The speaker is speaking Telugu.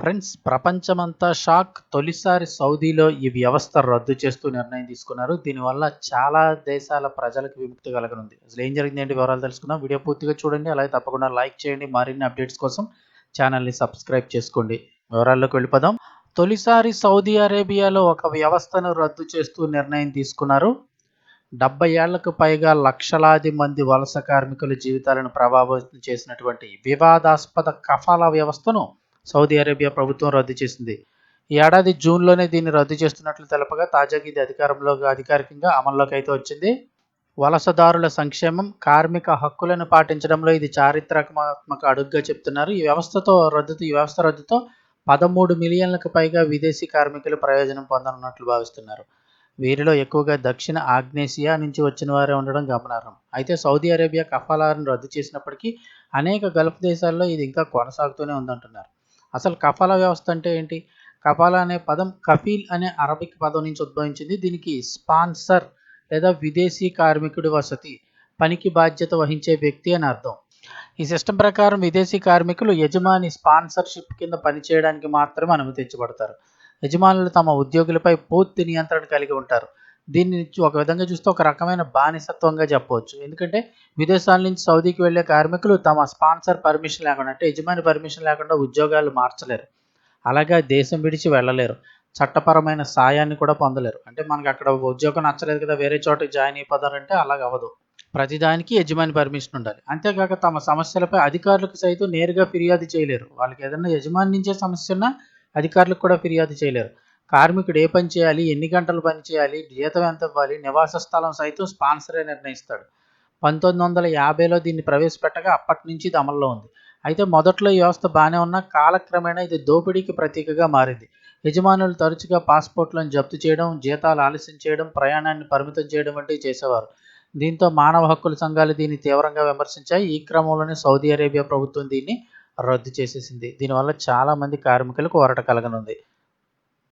ఫ్రెండ్స్ ప్రపంచమంతా షాక్. తొలిసారి సౌదీలో ఈ వ్యవస్థ రద్దు చేస్తూ నిర్ణయం తీసుకున్నారు. దీనివల్ల చాలా దేశాల ప్రజలకు విముక్తి కలగనుంది. అసలు ఏం జరిగింది ఏంటి వివరాలు తెలుసుకుందాం. వీడియో పూర్తిగా చూడండి అలాగే తప్పకుండా లైక్ చేయండి. మరిన్ని అప్డేట్స్ కోసం ఛానల్ని సబ్స్క్రైబ్ చేసుకోండి. వివరాల్లోకి వెళ్ళిపోదాం. తొలిసారి సౌదీ అరేబియాలో ఒక వ్యవస్థను రద్దు చేస్తూ నిర్ణయం తీసుకున్నారు. డెబ్బై ఏళ్ళకు పైగా లక్షలాది మంది వలస కార్మికుల జీవితాలను ప్రభావితం చేసినటువంటి వివాదాస్పద కఫాలా వ్యవస్థను సౌదీ అరేబియా ప్రభుత్వం రద్దు చేసింది. ఈ ఏడాది జూన్లోనే దీన్ని రద్దు చేస్తున్నట్లు తెలపగా తాజాగా ఇది అధికారంలో అధికారికంగా అమల్లోకి అయితే వచ్చింది. వలసదారుల సంక్షేమం కార్మిక హక్కులను పాటించడంలో ఇది చారిత్రాత్మక అడుగుగా చెప్తున్నారు. ఈ వ్యవస్థతో రద్దుతో ఈ వ్యవస్థ రద్దుతో పదమూడు మిలియన్లకు పైగా విదేశీ కార్మికులు ప్రయోజనం పొందనున్నట్లు భావిస్తున్నారు. వీరిలో ఎక్కువగా దక్షిణ ఆగ్నేసియా నుంచి వచ్చిన వారే ఉండడం గమనార్హం. అయితే సౌదీ అరేబియా కఫాలాలను రద్దు చేసినప్పటికీ అనేక గల్ఫ్ దేశాల్లో ఇది ఇంకా కొనసాగుతూనే ఉందంటున్నారు. అసలు కఫాలా వ్యవస్థ అంటే ఏంటి? కఫాలా అనే పదం కఫీల్ అనే అరబిక్ పదం నుంచి ఉద్భవించింది. దీనికి స్పాన్సర్ లేదా విదేశీ కార్మికుడి వసతి పనికి బాధ్యత వహించే వ్యక్తి అని అర్థం. ఈ సిస్టమ్ ప్రకారం విదేశీ కార్మికులు యజమాని స్పాన్సర్షిప్ కింద పనిచేయడానికి మాత్రమే అనుమతించబడతారు. యజమానులు తమ ఉద్యోగులపై పూర్తి నియంత్రణ కలిగి ఉంటారు. దీన్ని ఒక విధంగా చూస్తే ఒక రకమైన బానిసత్వంగా చెప్పవచ్చు. ఎందుకంటే విదేశాల నుంచి సౌదీకి వెళ్ళే కార్మికులు తమ స్పాన్సర్ పర్మిషన్ లేకుండా అంటే యజమాని పర్మిషన్ లేకుండా ఉద్యోగాలు మార్చలేరు. అలాగే దేశం విడిచి వెళ్ళలేరు. చట్టపరమైన సాయాన్ని కూడా పొందలేరు. అంటే మనకు అక్కడ ఉద్యోగం నచ్చలేదు కదా వేరే చోటకి జాయిన్ అయిపోతారంటే అలాగ అవ్వదు. ప్రతిదానికి యజమాని పర్మిషన్ ఉండాలి. అంతేకాక తమ సమస్యలపై అధికారులకు సైతం నేరుగా ఫిర్యాదు చేయలేరు. వాళ్ళకి ఏదైనా యజమాని నుంచే సమస్య ఉన్నా అధికారులకు కూడా ఫిర్యాదు చేయలేరు. కార్మికుడు ఏ పని చేయాలి ఎన్ని గంటలు పని చేయాలి జీతం ఎంత ఇవ్వాలి నివాస స్థలం సైతం స్పాన్సరే నిర్ణయిస్తాడు. పంతొమ్మిది వందల యాభైలో దీన్ని ప్రవేశపెట్టగా అప్పటి నుంచి ఇది అమల్లో ఉంది. అయితే మొదట్లో ఈ వ్యవస్థ బాగానే ఉన్న కాలక్రమేణా ఇది దోపిడీకి ప్రతీకగా మారింది. యజమానులు తరచుగా పాస్పోర్ట్లను జప్తు చేయడం జీతాలు ఆలస్యం చేయడం ప్రయాణాన్ని పరిమితం చేయడం వంటివి చేసేవారు. దీంతో మానవ హక్కుల సంఘాలు దీన్ని తీవ్రంగా విమర్శించాయి. ఈ క్రమంలోనే సౌదీ అరేబియా ప్రభుత్వం దీన్ని రద్దు చేసేసింది. దీనివల్ల చాలామంది కార్మికులకు ఒరట కలగనుంది.